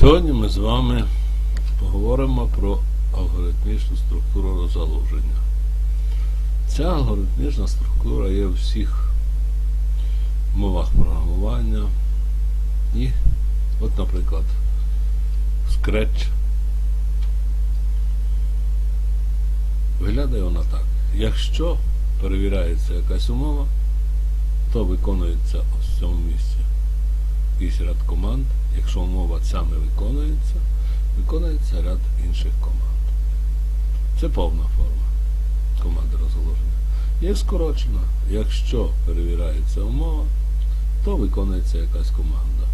Сьогодні ми з вами поговоримо про алгоритмічну структуру розгалуження. Ця алгоритмічна структура є у всіх мовах програмування. І, от, наприклад, Scratch. Виглядає вона так. Якщо перевіряється якась умова, то виконується ось в цьому місці якийсь ряд команд. Якщо умова ця не виконується, виконується ряд інших команд. Це повна форма команди розголоження. Є скорочена. Якщо перевіряється умова, то виконується якась команда.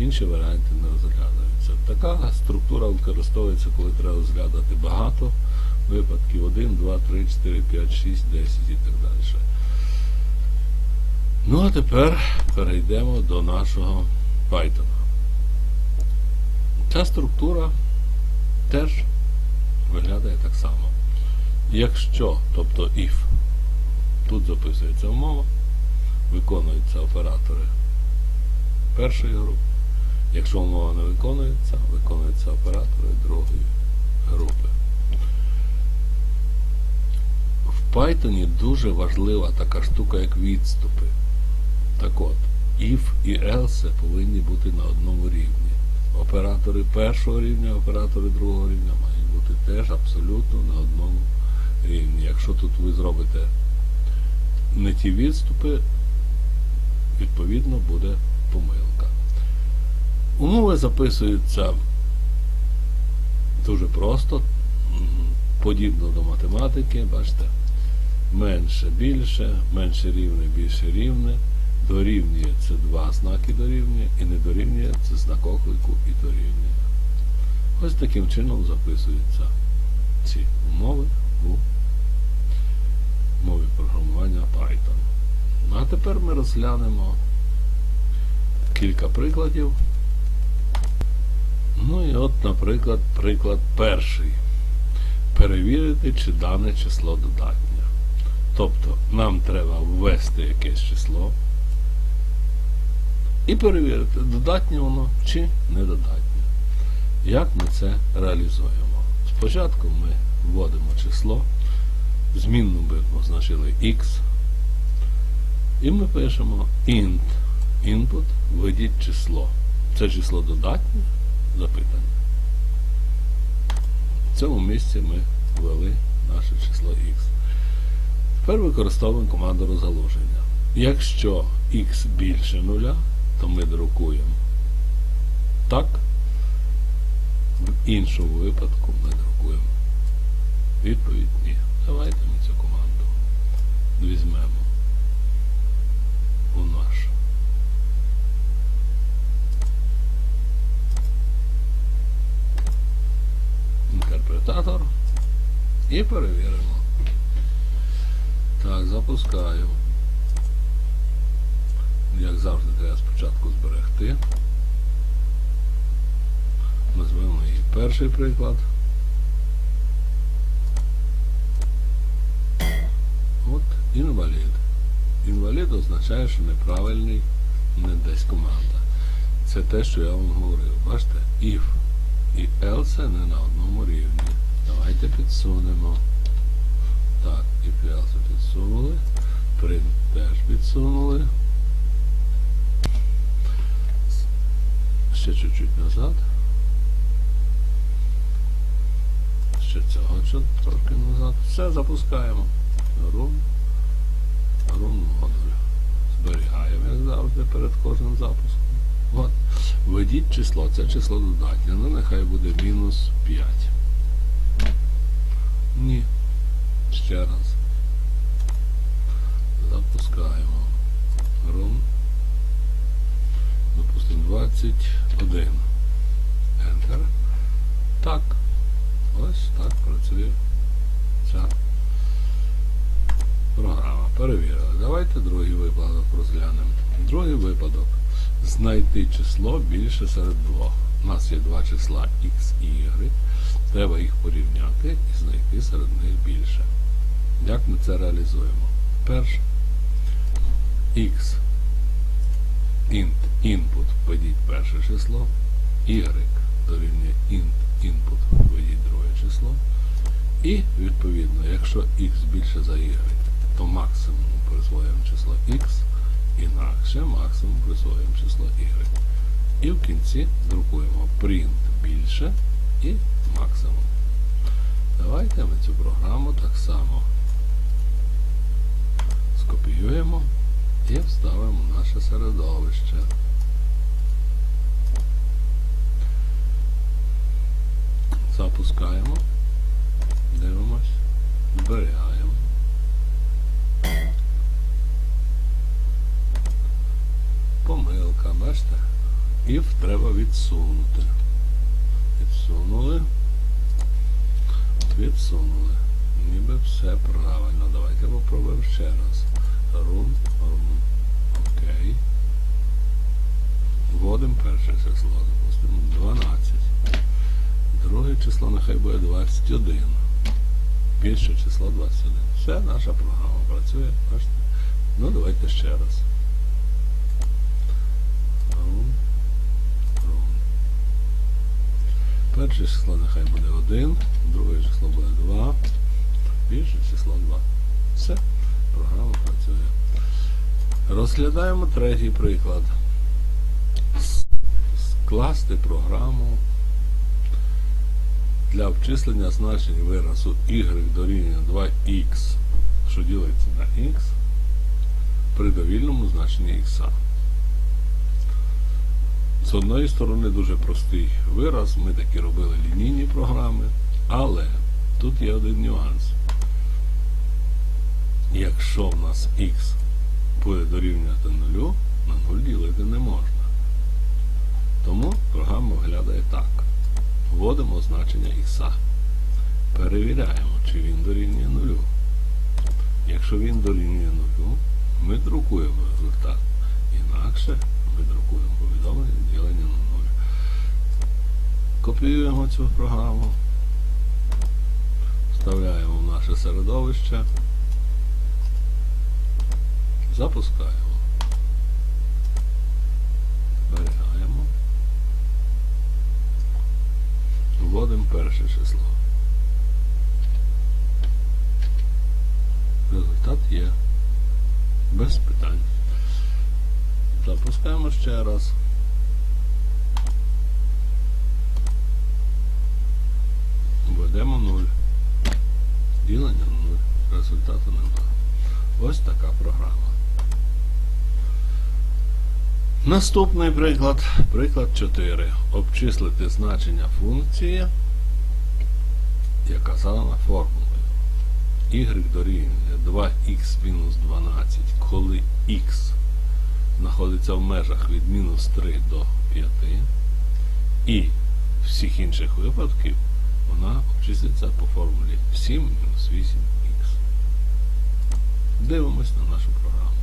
Інші варіанти не розглядаються. Така структура використовується, коли треба розглядати багато випадків 1, 2, 3, 4, 5, 6, 10 і так далі. Ну а тепер перейдемо до нашого Python. Ця структура теж виглядає так само. Якщо, тобто if, тут записується умова, виконуються оператори першої групи. Якщо умова не виконується, виконуються оператори другої групи. В Python дуже важлива така штука, як відступи. Так от, if і else повинні бути на одному рівні. Оператори першого рівня, оператори другого рівня мають бути теж абсолютно на одному рівні. Якщо тут ви зробите не ті відступи, відповідно буде помилка. Умови записуються дуже просто, подібно до математики, бачите, менше більше, менше рівне, більше рівне. Дорівнює це два знаки дорівнює, і не дорівнює це знак оклику і дорівнює. Ось таким чином записуються ці умови у мові програмування Python. Ну, А тепер ми розглянемо кілька прикладів. Ну і от, наприклад, приклад перший. Перевірити, чи дане число додатнє. Тобто нам треба ввести якесь число і перевірити, додатнє воно чи недодатнє. Як ми це реалізуємо? Спочатку ми вводимо число, змінну би позначили x, і ми пишемо int input, введіть число. Це число додатнє? Запитання. В цьому місці ми ввели наше число x. Тепер використовуємо команду розгалуження. Якщо x більше нуля, то ми друкуємо так. В іншому випадку ми друкуємо відповідь ні. Давайте ми цю команду візьмемо у наш. Інтерпретатор і перевіримо. Так, запускаю. Як завжди, треба спочатку зберегти. Назвемо її перший приклад. От інвалід. Інвалід означає, що неправильний не десь команда. Це те, що я вам говорив. Бачите, if і else не на одному рівні. Давайте підсунемо. Так, if і else підсунули. Print теж підсунули. Ще чуть-чуть назад. Ще цього ще трошки назад. Все, запускаємо. Рун. Рун модуль. Зберігаємо, як завжди, перед кожним запуском. От. Введіть число, це число додатнє. Ну нехай буде мінус 5. Ні. Ще раз. Запускаємо. Рун. Допустимо 21. Enter. Так. Ось так працює ця програма. Перевірили. Давайте другий випадок розглянемо. Другий випадок. Знайти число більше серед двох. У нас є два числа x і y. Треба їх порівняти і знайти серед них більше. Як ми це реалізуємо? Перше. x int input введіть перше число, y дорівнює int input, введіть друге число. І відповідно, якщо x більше за y, то максимум присвоюємо число x, інакше максимум присвоюємо число y. І в кінці друкуємо print більше і максимум. Давайте ми цю програму так само скопіюємо і вставимо наше середовище. Запускаємо, дивимось, зберігаємо. Помилка, бачите? If треба відсунути. Відсунули. Відсунули. Ніби все правильно. Давайте попробуємо ще раз. Рун, рун. Вводимо перше число, допустимо, 12. Друге число нехай буде 21. Більше число 21. Все, наша програма працює. Бачите? Ну, давайте ще раз. Перше число нехай буде 1, друге число буде 2, більше число 2. Все, програма працює. Розглядаємо третій приклад. Скласти програму для обчислення значень виразу y дорівнює 2x, що ділиться на x, при довільному значенні x. З одної сторони дуже простий вираз, ми такі робили лінійні програми, але тут є один нюанс. Якщо в нас x буде дорівнювати нулю, на 0 ділити не можна. Тому програма виглядає так. Вводимо значення х. Перевіряємо, чи він дорівнює нулю. Якщо він дорівнює нулю, ми друкуємо результат. Інакше ми друкуємо повідомлення ділення на нуль. Копіюємо цю програму, вставляємо в наше середовище, запускаємо. Зберігаємо. Вводимо перше число. Результат є. Без питань. Запускаємо ще раз. Введемо 0. Ділення 0. Результату немає. Ось така програма. Наступний приклад. Приклад 4. Обчислити значення функції, яка задана формулою. y дорівнює 2х мінус 12, коли х знаходиться в межах від мінус 3 до 5. І всіх інших випадків вона обчислиться по формулі 7 мінус 8х. Дивимось на нашу програму.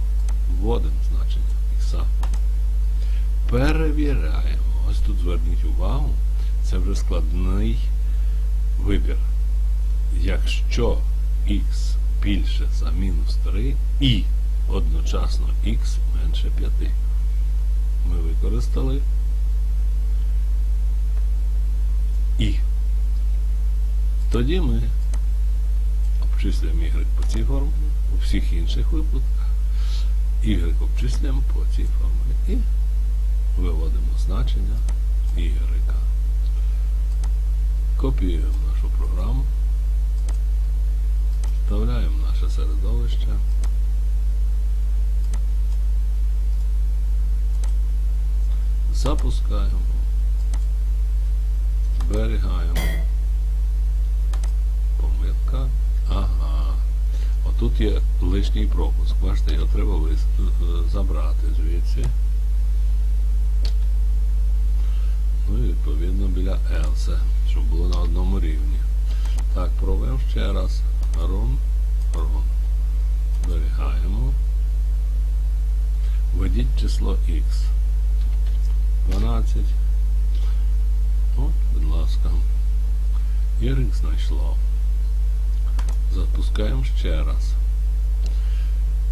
Вводимо значення х. Перевіряємо. Ось тут зверніть увагу, це вже складний вибір. Якщо х більше за мінус 3 і одночасно х менше 5. Ми використали і. Тоді ми обчислюємо y по цій формулі, у всіх інших випадках y обчислюємо по цій формулі і виводимо значення y. Копіюємо нашу програму, вставляємо наше середовище. Запускаємо. Зберігаємо. Помилка. Ага. Отут є лишній пропуск. Бачите, його треба забрати звідси. Ну і відповідно біля else, щоб було на одному рівні. Так, пробуємо ще раз. Рун, рун. Зберігаємо. Введіть число x. 12. От, будь ласка. Y знайшло. Запускаємо ще раз.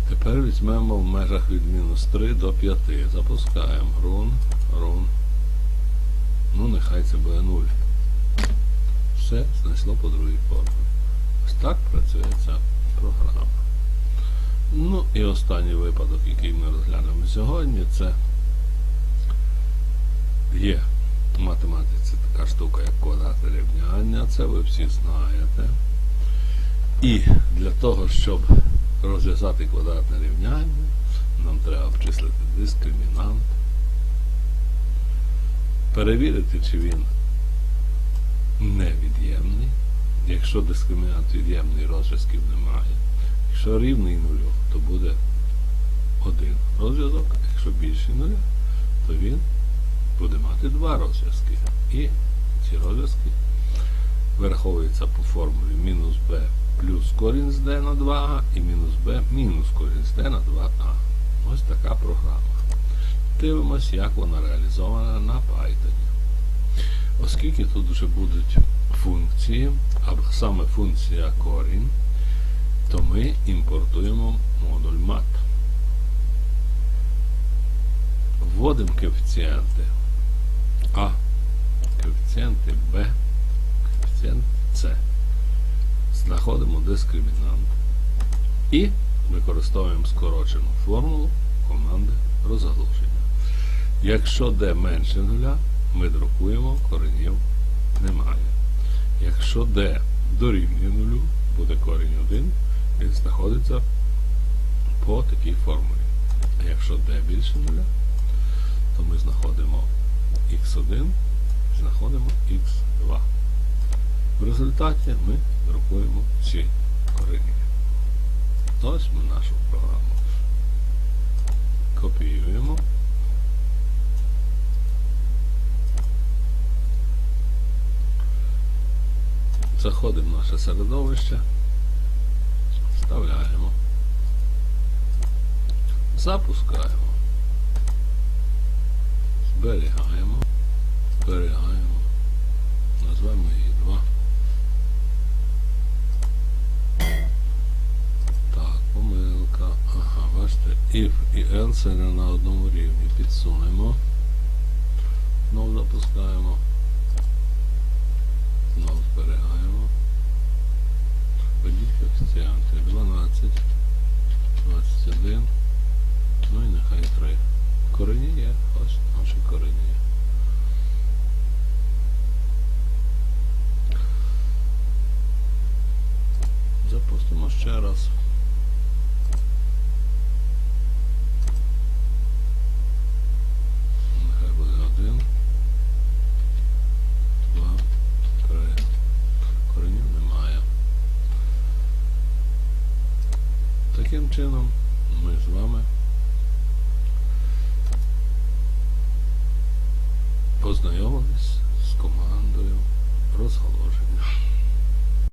Тепер візьмемо в межах від мінус 3 до 5. Запускаємо. Рун, рун. Ну, нехай це буде 0. Все знайшло по другій формулі. Ось так працює ця програма. Ну і останній випадок, який ми розглянемо сьогодні, це є в математиці така штука, як квадратне рівняння, це ви всі знаєте. І для того, щоб розв'язати квадратне рівняння, нам треба обчислити дискримінант, перевірити, чи він невід'ємний. Якщо дискримінант від'ємний, розв'язків немає. Якщо рівний нулю, то буде один розв'язок, якщо більший нуля, то він буде мати два розв'язки. І ці розв'язки вираховуються по формулі мінус b плюс корінь з d на 2а і мінус b мінус корінь з d на 2а. Ось така програма. Дивимось, як вона реалізована на Python. Оскільки тут вже будуть функції, або саме функція корінь, то ми імпортуємо модуль mat. Вводимо коефіцієнти А, коефіцієнти Б, коефіцієнт С. Знаходимо дискримінант і використовуємо скорочену формулу команди розгалуження. Якщо d менше нуля, ми друкуємо коренів немає. Якщо d дорівнює нулю, буде корінь 1, він знаходиться по такій формулі. А якщо d більше нуля, то ми знаходимо x1 і знаходимо x2. В результаті ми друкуємо ці корені. Ось ми нашу програму копіюємо. Заходимо в наше середовище, вставляємо, запускаємо, зберігаємо, зберігаємо, назвемо її 2. Так, помилка. Ага, бачите, if і else не на одному рівні. Підсунемо. Знову запускаємо. Знову зберігаємо. Введіть коефіцієнти 12, 21, ну і нехай 3. Корені є, ось наші корені є. Запустимо ще раз. Нехай буде один, два, три. Коренів немає. Таким чином